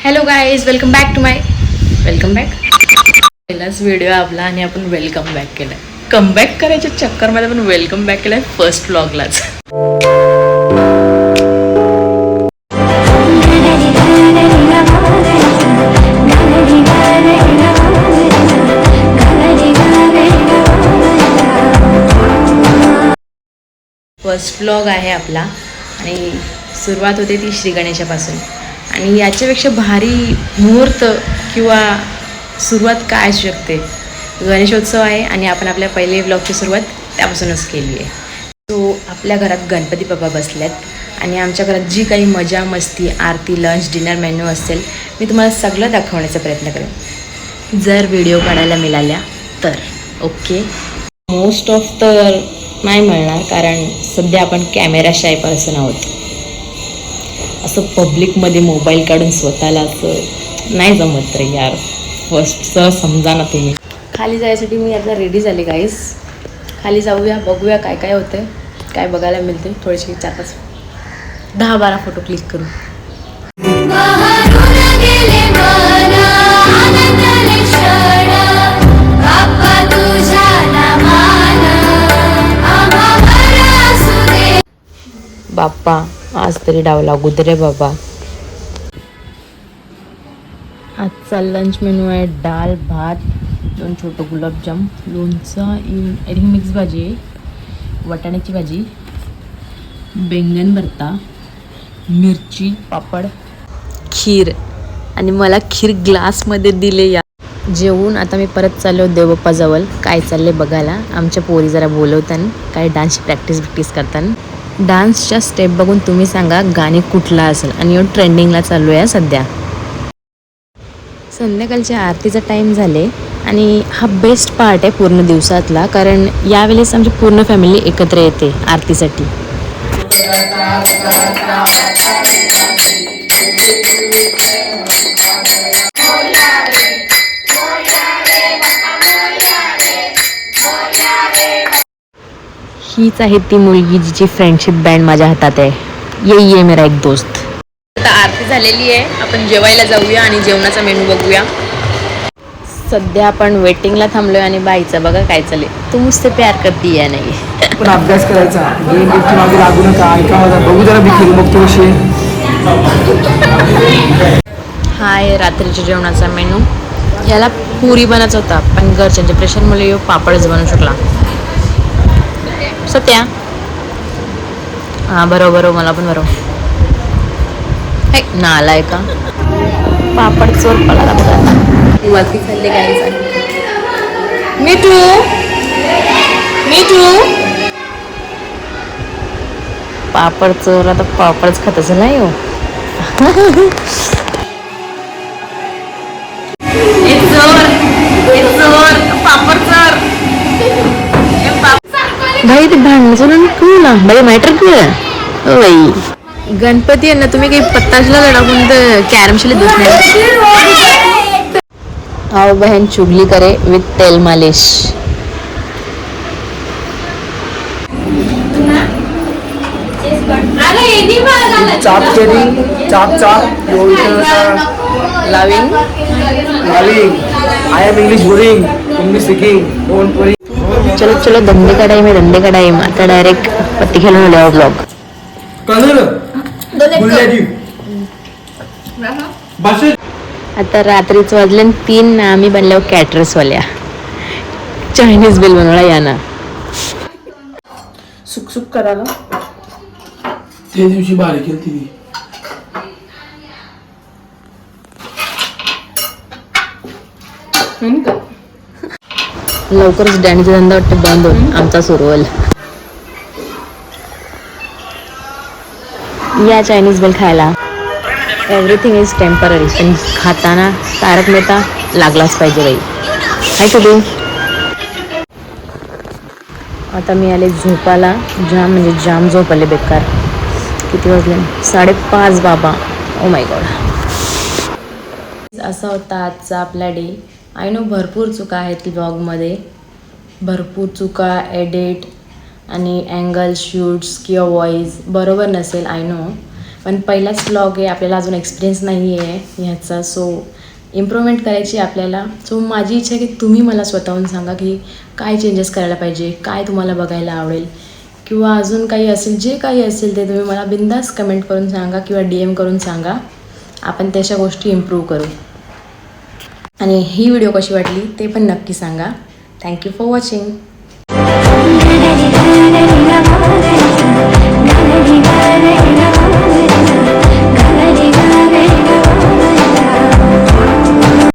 Hello guys welcome back to my welcome back पहिलाच video आपला आणि आपण वेलकम बॅक केलाय. कमबॅक करायच्या चक्करमध्ये आपण वेलकम बॅक केलाय फर्स्ट व्लॉगलाच फर्स्ट व्लॉग आहे आपला आणि सुरुवात होते ती श्री गणेशापासून आणि याच्यापेक्षा भारी मुहूर्त किंवा सुरुवात काय असू शकते? गणेशोत्सव आहे आणि आपण आपल्या पहिले ब्लॉगची सुरुवात त्यापासूनच केली आहे. सो आपल्या घरात गणपती बाबा बसल्यात आणि आमच्या घरात जी काही मजा मस्ती आरती लंच डिनर मेन्यू असेल मी तुम्हाला सगळं दाखवण्याचा प्रयत्न करेन. जर व्हिडिओ काढायला मिळाल्या तर ओके मोस्ट ऑफ तर नाही मिळणार कारण सध्या आपण कॅमेरा शाय पर्सन आहोत. असं पब्लिकमध्ये मोबाईल काढून स्वतःला असं नाही जमत रे यार. फर्स्टचं समजा ना तुम्ही. खाली जायसाठी मी आता रेडी झाले गाईस खाली जाऊया बघूया काय काय होतं काय बघायला मिळते थोडेसे चार पाच दहा बारा फोटो क्लिक करू. बाप्पा आज तरी डाव लागू दे रे बाबा. आजचा लंच मेनू आहे डाळ भात दोन छोटं गुलाबजाम लोणचं आय थिंक मिक्स भाजी आहे. वाटाण्याची भाजी बेंगन भरता मिरची पापड. खीर. आणि मला खीर ग्लासमध्ये दिले या. जेवून आता मी परत चाललो देवबाप्पाजवळ काय चालले बघायला. आमच्या पोरी जरा बोलवताना काय डान्स प्रॅक्टिस प्रॅक्टिस करताना. डान्सच्या स्टेप बघून तुम्ही सांगा गाणे कुठला असेल. आणि एवढं ट्रेंडिंगला चालू आहे सध्या. संध्याकाळच्या आरतीचा टाईम झाले आणि हा बेस्ट पार्ट आहे पूर्ण दिवसातला. कारण यावेळेस आमची पूर्ण फॅमिली एकत्र येते आरतीसाठी. हीच आहे ती मुलगी जिची फ्रेंडशिप बँड माझ्या हातात आहे. ये ये मेरा एक दोस्त. आता आरती झालेली आहे. आपण जेवायला जाऊया आणि जेवणाचा मेनू बघूया. सध्या आपण वेटिंगला थांबलोय आणि बाईचं बघा काय चालले तू मुझसे प्यार करती या नाही. पण अभ्यास करायचा. गेम बिमच्या मागे लागू नका. ऐका माझा. बघू जरा बिखीर मग तो विषय हा आहे रात्रीच्या जेवणाचा मेनू. याला पुरी बनायचा होता पण घरच्यांच्या प्रेशरमुळे पापडच बनवू शकला. सत्या? हां बरोबर बरोबर मला पण बरोबर. हे नालाय का पापड चोर बघा वरती खाल्ले काय मिठू? मिठू? पापड चोर आता पापडच खात असेल नाही हो भाई ते भांडण सोडून ना भाई मॅटर कळ बाई. गणपती आहे ना तुम्ही काही पत्ताशला लढावून तर कॅरमशिले आओ बहन चुगली करे विथ तेल मालिश. चाप केली चाप चाप loving. Loving I am English boring English speaking worry चलो चलो धंदे का टाइम है धंदे का टाइम आता डायरेक्ट पत्ती खेळून आले ब्लॉग आता रात्रीच वाजले तीन ना आम्ही बनल्यावर कॅटरसवाल्या चायनीज बिल बनवला या ना सुक सुक करायला. त्या दिवशी बारीक केली तिने लवकरच डॅनीचा धंदा वाटतं बंद होईल. आमचा सुरू होईल. या चायनीज बेल खायला. एव्हरीथिंग इज टेंपररी पण खाताना तारक मेहता लागलाच पाहिजे बाई. हाय तू आता मी आले झोपाला जाम म्हणजे जाम झोप आले बेकार. किती वाजले? साडेपाच बाबा. ओ माय गॉड असा होता आजचा आपला डे आय नो भरपूर चुका आहेत ब्लॉगमध्ये भरपूर चुका एडिट आणि अँगल शूट्स किंवा वॉईस बरोबर नसेल आय नो पण पहिलाच ब्लॉग आहे आपल्याला अजून एक्सपिरियन्स नाही आहे ह्याचा. सो इम्प्रूव्हमेंट करायची आहे आपल्याला. सो माझी इच्छा आहे की तुम्ही मला स्वतःहून सांगा की काय चेंजेस करायला पाहिजे काय तुम्हाला बघायला आवडेल. किंवा अजून काही असेल जे काही असेल ते तुम्ही मला बिंदास कमेंट करून सांगा किंवा डी एम करून सांगा. आपण त्याच्या गोष्टी इम्प्रूव्ह करू. आणि ही व्हिडिओ कशी वाटली ते पण नक्की सांगा. Thank you for watching